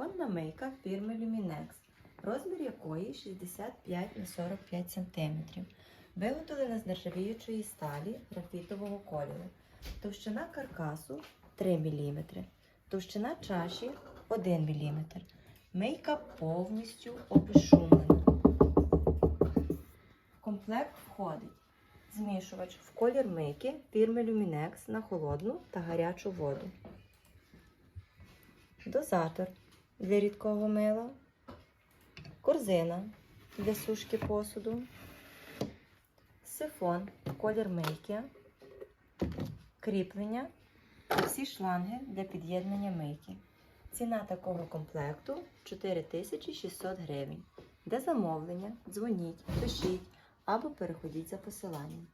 Кухонна мийка фірми Luminex, розмір якої 65 на 45 см. Виготовлена з нержавіючої сталі графітового кольору. Товщина каркасу 3 мм. Товщина чаші 1 мм. Мийка повністю обезшумлена. В комплект входить змішувач в колір мийки фірми Luminex на холодну та гарячу воду. Дозатор для рідкого мила, корзина для сушки посуду, сифон колір мийки, кріплення всі шланги для під'єднання мийки. Ціна такого комплекту 4600 гривень. Де замовлення? Дзвоніть, пишіть або переходіть за посиланням.